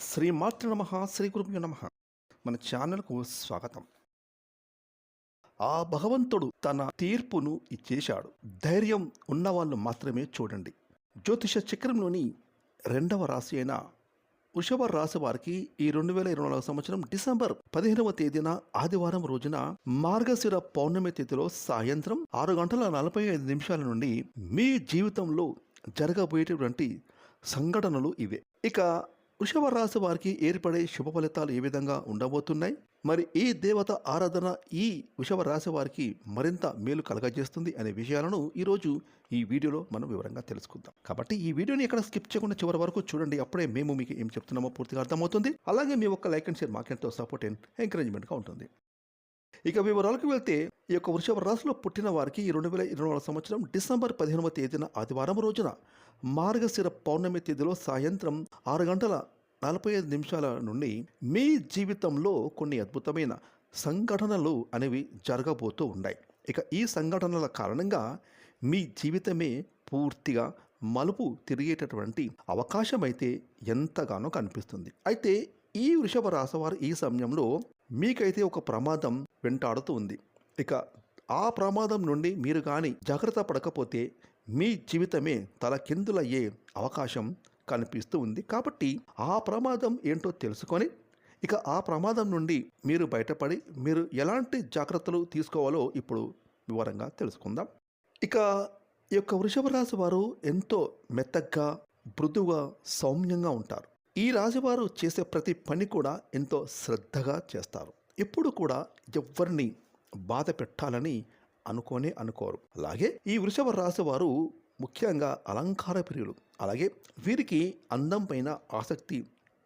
శ్రీ మాతృ నమ శ్రీ గురుభ్యో నమ. మన ఛానల్కు స్వాగతం. ఆ భగవంతుడు తన తీర్పును ఇచ్చేశాడు. ధైర్యం ఉన్నవాళ్ళు మాత్రమే చూడండి. జ్యోతిష చక్రంలోని రెండవ రాశి అయిన వృషభ రాశి వారికి ఈ రెండు వేల ఇరవై నాలుగు సంవత్సరం డిసెంబర్ పదిహేనవ తేదీన ఆదివారం రోజున మార్గశిర పౌర్ణమి తిథిలో సాయంత్రం ఆరు గంటల నలభై ఐదు నిమిషాల నుండి మీ జీవితంలో జరగబోయేటటువంటి సంఘటనలు ఇవే. ఇక వృషభ రాశి వారికి ఏర్పడే శుభ ఫలితాలు ఏ విధంగా ఉండబోతున్నాయి? మరి ఈ దేవత ఆరాధన ఈ వృషభ రాశి వారికి మరింత మేలు కలగజేస్తుంది అనే విషయాలను ఈరోజు ఈ వీడియోలో మనం వివరంగా తెలుసుకుందాం. కాబట్టి ఈ వీడియోని ఎక్కడ స్కిప్ చేయకుండా చివరి వరకు చూడండి. అప్పుడే మేము మీకు ఏం చెప్తున్నామో పూర్తిగా అర్థమవుతుంది. అలాగే మీ ఒక్క లైక్ అండ్ షేర్ మాకెంతో సపోర్ట్ అండ్ ఎంకరేజ్మెంట్గా ఉంటుంది. ఇక వివరాలకు వెళ్తే ఈ యొక్క వృషభ రాశిలో పుట్టిన వారికి ఈ రెండు వేల ఇరవై నాలుగు సంవత్సరం డిసెంబర్ పదిహేనవ తేదీన ఆదివారం రోజున మార్గశిర పౌర్ణమి తేదీలో సాయంత్రం ఆరు గంటల నలభై ఐదు నిమిషాల నుండి మీ జీవితంలో కొన్ని అద్భుతమైన సంఘటనలు అనేవి జరగబోతూ ఉన్నాయి. ఇక ఈ సంఘటనల కారణంగా మీ జీవితమే పూర్తిగా మలుపు తిరిగేటటువంటి అవకాశం అయితే ఎంతగానో కనిపిస్తుంది. అయితే ఈ వృషభ రాశివారు ఈ సమయంలో మీకైతే ఒక ప్రమాదం వెంటాడుతూ ఉంది. ఇక ఆ ప్రమాదం నుండి మీరు కానీ జాగ్రత్త పడకపోతే మీ జీవితమే తలకిందులయ్యే అవకాశం కనిపిస్తూ ఉంది. కాబట్టి ఆ ప్రమాదం ఏంటో తెలుసుకొని ఇక ఆ ప్రమాదం నుండి మీరు బయటపడి మీరు ఎలాంటి జాగ్రత్తలు తీసుకోవాలో ఇప్పుడు వివరంగా తెలుసుకుందాం. ఇక ఈ యొక్క వృషభ రాశి వారు ఎంతో మెత్తగ్గా మృదువుగా సౌమ్యంగా ఉంటారు. ఈ రాశివారు చేసే ప్రతి పని కూడా ఎంతో శ్రద్ధగా చేస్తారు. ఎప్పుడు కూడా ఎవరిని బాధ పెట్టాలని అనుకోనే అనుకోరు. అలాగే ఈ వృషభ రాశి వారు ముఖ్యంగా అలంకార ప్రియులు. అలాగే వీరికి అందం పైన ఆసక్తి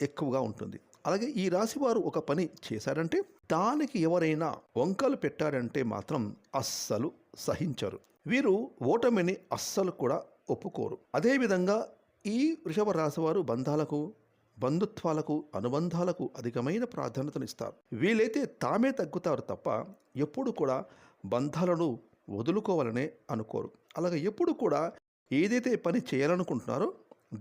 ఎక్కువగా ఉంటుంది. అలాగే ఈ రాశి వారు ఒక పని చేశారంటే దానికి ఎవరైనా వంకలు పెట్టారంటే మాత్రం అస్సలు సహించరు. వీరు ఓటమిని అస్సలు కూడా ఒప్పుకోరు. అదేవిధంగా ఈ వృషభ రాశి వారు బంధాలకు బంధుత్వాలకు అనుబంధాలకు అధికమైన ప్రాధాన్యతనిస్తారు. వీలైతే తామే తగ్గుతారు తప్ప ఎప్పుడు కూడా బంధాలను వదులుకోవాలనే అనుకోరు. అలాగే ఎప్పుడు కూడా ఏదైతే పని చేయాలనుకుంటున్నారో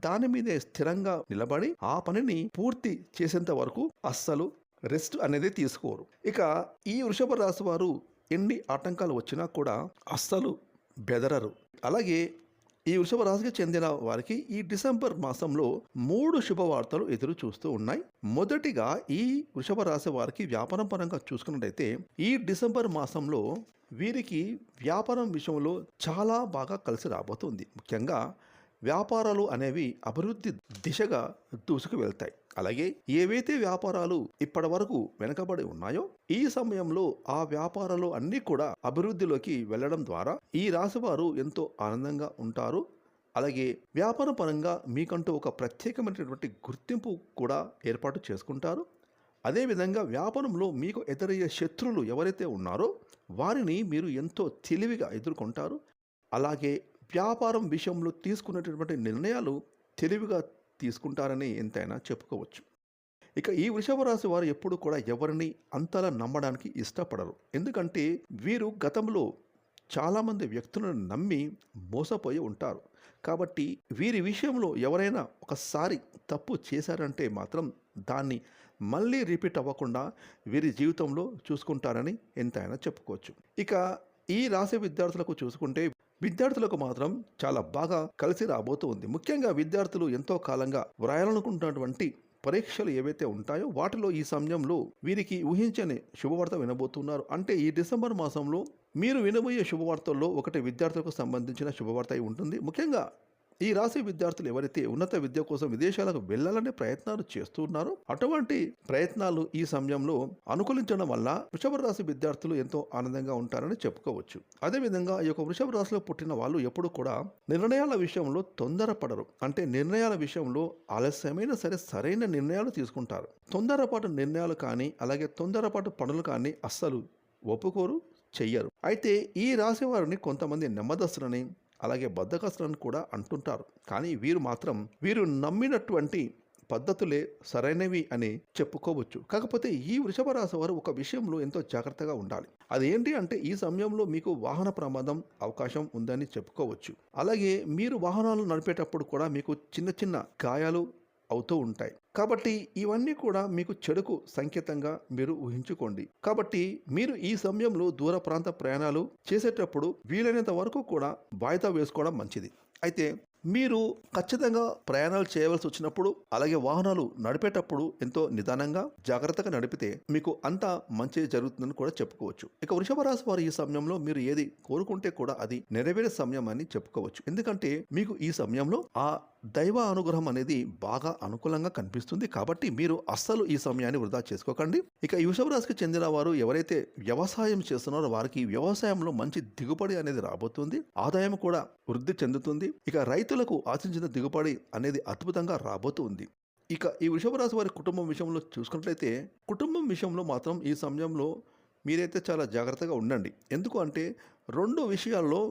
దాని మీదే స్థిరంగా నిలబడి ఆ పనిని పూర్తి చేసేంత వరకు అస్సలు రెస్ట్ అనేది తీసుకోరు. ఇక ఈ వృషభ రాశి వారు ఎన్ని ఆటంకాలు వచ్చినా కూడా అస్సలు బెదరరు. అలాగే ఈ వృషభ రాశికి చెందిన వారికి ఈ డిసెంబర్ మాసంలో మూడు శుభవార్తలు ఎదురు చూస్తూ ఉన్నాయి. మొదటిగా ఈ వృషభ రాశి వారికి వ్యాపారం పరంగా చూసుకున్నట్టయితే ఈ డిసెంబర్ మాసంలో వీరికి వ్యాపారం విషయంలో చాలా బాగా కలిసి రాబోతుంది. ముఖ్యంగా వ్యాపారాలు అనేవి అభివృద్ధి దిశగా దూసుకు వెళ్తాయి. అలాగే ఏవైతే వ్యాపారాలు ఇప్పటి వరకు వెనకబడి ఉన్నాయో ఈ సమయంలో ఆ వ్యాపారాలు అన్నీ కూడా అభివృద్ధిలోకి వెళ్ళడం ద్వారా ఈ రాశివారు ఎంతో ఆనందంగా ఉంటారు. అలాగే వ్యాపార పరంగా మీకంటూ ఒక ప్రత్యేకమైనటువంటి గుర్తింపు కూడా ఏర్పాటు చేసుకుంటారు. అదేవిధంగా వ్యాపారంలో మీకు ఎదురయ్యే శత్రువులు ఎవరైతే ఉన్నారో వారిని మీరు ఎంతో తెలివిగా ఎదుర్కొంటారు. అలాగే వ్యాపారం విషయంలో తీసుకునేటటువంటి నిర్ణయాలు తెలివిగా తీసుకుంటారని ఎంతైనా చెప్పుకోవచ్చు. ఇక ఈ వృషభ రాశి వారు ఎప్పుడు కూడా ఎవరిని అంతలా నమ్మడానికి ఇష్టపడరు. ఎందుకంటే వీరు గతంలో చాలామంది వ్యక్తులను నమ్మి మోసపోయి ఉంటారు. కాబట్టి వీరి విషయంలో ఎవరైనా ఒకసారి తప్పు చేశారంటే మాత్రం దాన్ని మళ్ళీ రిపీట్ అవ్వకుండా వీరి జీవితంలో చూసుకుంటారని ఎంతైనా చెప్పుకోవచ్చు. ఇక ఈ రాశి విద్యార్థులకు చూసుకుంటే విద్యార్థులకు మాత్రం చాలా బాగా కలిసి రాబోతూ ఉంది. ముఖ్యంగా విద్యార్థులు ఎంతో కాలంగా వ్రాయాలనుకుంటున్నటువంటి పరీక్షలు ఏవైతే ఉంటాయో వాటిలో ఈ సమయంలో వీరికి ఊహించని శుభవార్త వినబోతున్నారు. అంటే ఈ డిసెంబర్ మాసంలో మీరు వినబోయే శుభవార్తల్లో ఒకటి విద్యార్థులకు సంబంధించిన శుభవార్త ఉంటుంది. ముఖ్యంగా ఈ రాశి విద్యార్థులు ఎవరైతే ఉన్నత విద్య కోసం విదేశాలకు వెళ్ళాలనే ప్రయత్నాలు చేస్తున్నారో అటువంటి ప్రయత్నాలు ఈ సమయంలో అనుకూలించడం వల్ల వృషభ రాశి విద్యార్థులు ఎంతో ఆనందంగా ఉంటారని చెప్పుకోవచ్చు. అదేవిధంగా ఈ యొక్క వృషభ రాశిలో పుట్టిన వాళ్ళు ఎప్పుడు కూడా నిర్ణయాల విషయంలో తొందరపడరు. అంటే నిర్ణయాల విషయంలో ఆలస్యమైన సరే సరైన నిర్ణయాలు తీసుకుంటారు. తొందరపాటు నిర్ణయాలు కానీ అలాగే తొందరపాటు పనులు కానీ అస్సలు ఒప్పుకోరు చెయ్యరు. అయితే ఈ రాశి వారిని కొంతమంది నెమ్మదస్తులని అలాగే బద్దకస్తులను కూడా అంటుంటారు. కానీ వీరు మాత్రం వీరు నమ్మినటువంటి పద్ధతులే సరైనవి అని చెప్పుకోవచ్చు. కాకపోతే ఈ వృషభ రాశి వారు ఒక విషయంలో ఎంతో జాగ్రత్తగా ఉండాలి. అదేంటి అంటే ఈ సమయంలో మీకు వాహన ప్రమాదం అవకాశం ఉందని చెప్పుకోవచ్చు. అలాగే మీరు వాహనాలు నడిపేటప్పుడు కూడా మీకు చిన్న చిన్న గాయాలు అవుతూ ఉంటాయి. కాబట్టి ఇవన్నీ కూడా మీకు చెడుకు సంకేతంగా మీరు ఊహించుకోండి. కాబట్టి మీరు ఈ సమయంలో దూర ప్రాంత ప్రయాణాలు చేసేటప్పుడు వీలైనంత వరకు కూడా వాయిదా వేసుకోవడం మంచిది. అయితే మీరు ఖచ్చితంగా ప్రయాణాలు చేయవలసి వచ్చినప్పుడు అలాగే వాహనాలు నడిపేటప్పుడు ఎంతో నిదానంగా జాగ్రత్తగా నడిపితే మీకు అంతా మంచి జరుగుతుందని కూడా చెప్పుకోవచ్చు. ఇక వృషభ రాశి వారు ఈ సమయంలో మీరు ఏది కోరుకుంటే కూడా అది నెరవేరే సమయం అని చెప్పుకోవచ్చు. ఎందుకంటే మీకు ఈ సమయంలో ఆ దైవ అనుగ్రహం అనేది బాగా అనుకూలంగా కనిపిస్తుంది కాబట్టి మీరు అస్సలు ఈ సమయాన్ని వృధా చేసుకోకండి. ఇక ఈ వృషభరాశికి చెందిన వారు ఎవరైతే వ్యవసాయం చేస్తున్నారో వారికి వ్యవసాయంలో మంచి దిగుబడి అనేది రాబోతుంది. ఆదాయం కూడా వృద్ధి చెందుతుంది. ఇక రైతులకు ఆశించిన దిగుబడి అనేది అద్భుతంగా రాబోతుంది. ఇక ఈ వృషభరాశి వారి కుటుంబం విషయంలో చూసుకున్నట్లయితే కుటుంబం విషయంలో మాత్రం ఈ సమయంలో మీరైతే చాలా జాగ్రత్తగా ఉండండి. ఎందుకు అంటే రెండు విషయాల్లో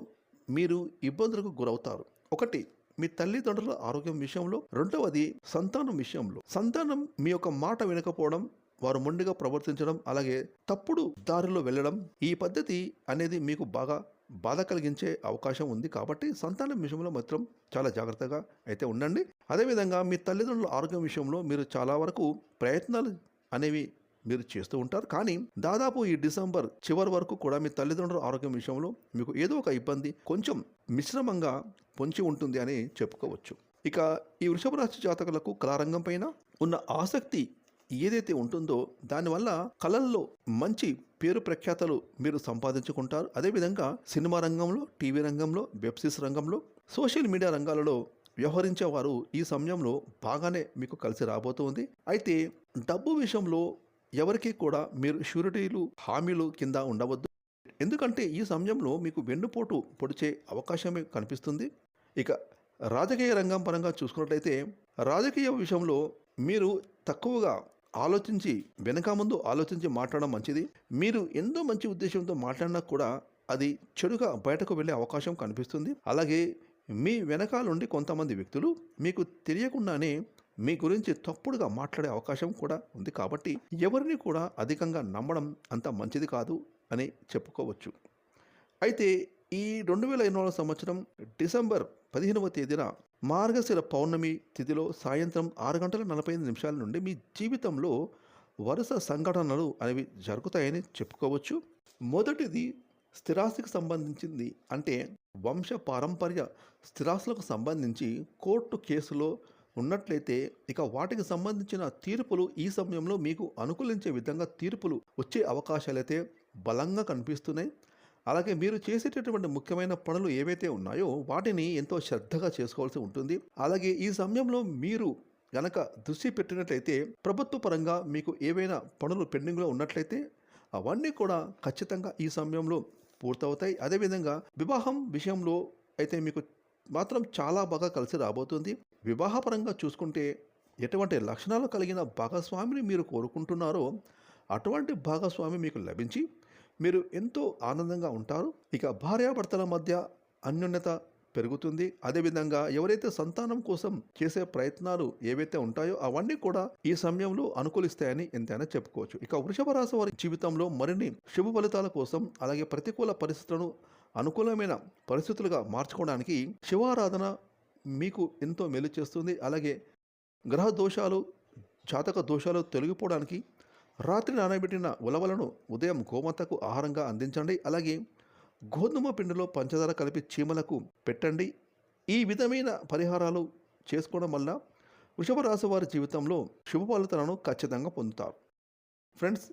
మీరు ఇబ్బందులకు గురవుతారు. ఒకటి మీ తల్లిదండ్రుల ఆరోగ్యం విషయంలో. రెండవది సంతానం విషయంలో. సంతానం మీ యొక్క మాట వినకపోవడం వారు మొండిగా ప్రవర్తించడం అలాగే తప్పుడు దారిలో వెళ్ళడం ఈ పద్ధతి అనేది మీకు బాగా బాధ కలిగించే అవకాశం ఉంది కాబట్టి సంతానం విషయంలో మాత్రం చాలా జాగ్రత్తగా అయితే ఉండండి. అదేవిధంగా మీ తల్లిదండ్రుల ఆరోగ్యం విషయంలో మీరు చాలా వరకు ప్రయత్నాలు అనేవి మీరు చేస్తూ ఉంటారు. కానీ దాదాపు ఈ డిసెంబర్ చివరి వరకు కూడా మీ తల్లిదండ్రుల ఆరోగ్యం విషయంలో మీకు ఏదో ఒక ఇబ్బంది కొంచెం మిశ్రమంగా పొంచి ఉంటుంది అని చెప్పుకోవచ్చు. ఇక ఈ వృషభ రాశి జాతకులకు కళారంగం పైన ఉన్న ఆసక్తి ఏదైతే ఉంటుందో దానివల్ల కళల్లో మంచి పేరు ప్రఖ్యాతలు మీరు సంపాదించుకుంటారు. అదేవిధంగా సినిమా రంగంలో టీవీ రంగంలో వెబ్సిరీస్ రంగంలో సోషల్ మీడియా రంగాలలో వ్యవహరించే వారు ఈ సమయంలో బాగానే మీకు కలిసి రాబోతుంది. అయితే డబ్బు విషయంలో ఎవరికి కూడా మీరు షూరిటీలు హామీలు కింద ఉండవద్దు. ఎందుకంటే ఈ సమయంలో మీకు వెన్నుపోటు పొడిచే అవకాశమే కనిపిస్తుంది. ఇక రాజకీయ రంగం పరంగా చూసుకున్నట్లయితే రాజకీయ విషయంలో మీరు తక్కువగా ఆలోచించి వెనక ముందు ఆలోచించి మాట్లాడడం మంచిది. మీరు ఎంతో మంచి ఉద్దేశంతో మాట్లాడినా కూడా అది చెడుగా బయటకు వెళ్ళే అవకాశం కనిపిస్తుంది. అలాగే మీ వెనకాలండి కొంతమంది వ్యక్తులు మీకు తెలియకుండానే మీ గురించి తప్పుడుగా మాట్లాడే అవకాశం కూడా ఉంది కాబట్టి ఎవరిని కూడా అధికంగా నమ్మడం అంత మంచిది కాదు అని చెప్పుకోవచ్చు. అయితే ఈ రెండు వేల ఇరవై నాలుగు సంవత్సరం డిసెంబర్ పదిహేనవ తేదీన మార్గశిర పౌర్ణమి తిథిలో సాయంత్రం ఆరు గంటల నలభై ఐదు నిమిషాల నుండి మీ జీవితంలో వరుస సంఘటనలు అనేవి జరుగుతాయని చెప్పుకోవచ్చు. మొదటిది స్థిరాస్తికి సంబంధించింది అంటే వంశ పారంపర్య స్థిరాస్తులకు సంబంధించి కోర్టు కేసులో ఉన్నట్లయితే ఇక వాటికి సంబంధించిన తీర్పులు ఈ సమయంలో మీకు అనుకూలించే విధంగా తీర్పులు వచ్చే అవకాశాలైతే బలంగా కనిపిస్తున్నాయి. అలాగే మీరు చేసేటటువంటి ముఖ్యమైన పనులు ఏవైతే ఉన్నాయో వాటిని ఎంతో శ్రద్ధగా చేసుకోవాల్సి ఉంటుంది. అలాగే ఈ సమయంలో మీరు గనక దృష్టి పెట్టినట్లయితే ప్రభుత్వ పరంగా మీకు ఏవైనా పనులు పెండింగ్లో ఉన్నట్లయితే అవన్నీ కూడా ఖచ్చితంగా ఈ సమయంలో పూర్తవుతాయి. అదేవిధంగా వివాహం విషయంలో అయితే మీకు మాత్రం చాలా బాగా కలిసి రాబోతుంది. వివాహపరంగా చూసుకుంటే ఎటువంటి లక్షణాలు కలిగిన భాగస్వామిని మీరు కోరుకుంటున్నారో అటువంటి భాగస్వామి మీకు లభించి మీరు ఎంతో ఆనందంగా ఉంటారు. ఇక భార్యాభర్తల మధ్య అన్యోన్యత పెరుగుతుంది. అదేవిధంగా ఎవరైతే సంతానం కోసం చేసే ప్రయత్నాలు ఏవైతే ఉంటాయో అవన్నీ కూడా ఈ సమయంలో అనుకూలిస్తాయని ఎంతైనా చెప్పుకోవచ్చు. ఇక వృషభ రాశి వారి జీవితంలో మరిన్ని శుభ ఫలితాల కోసం అలాగే ప్రతికూల పరిస్థితులను అనుకూలమైన పరిస్థితులుగా మార్చుకోవడానికి శివారాధన మీకు ఎంతో మేలు చేస్తుంది. అలాగే గ్రహ దోషాలు జాతక దోషాలు తొలగిపోవడానికి రాత్రి నానబెట్టిన ఉలవలను ఉదయం గోమాతకు ఆహారంగా అందించండి. అలాగే గోధుమ పిండిలో పంచదార కలిపి చీమలకు పెట్టండి. ఈ విధమైన పరిహారాలు చేసుకోవడం వల్ల వృషభ రాశి వారి జీవితంలో శుభ ఫలితాలను ఖచ్చితంగా పొందుతారు. ఫ్రెండ్స్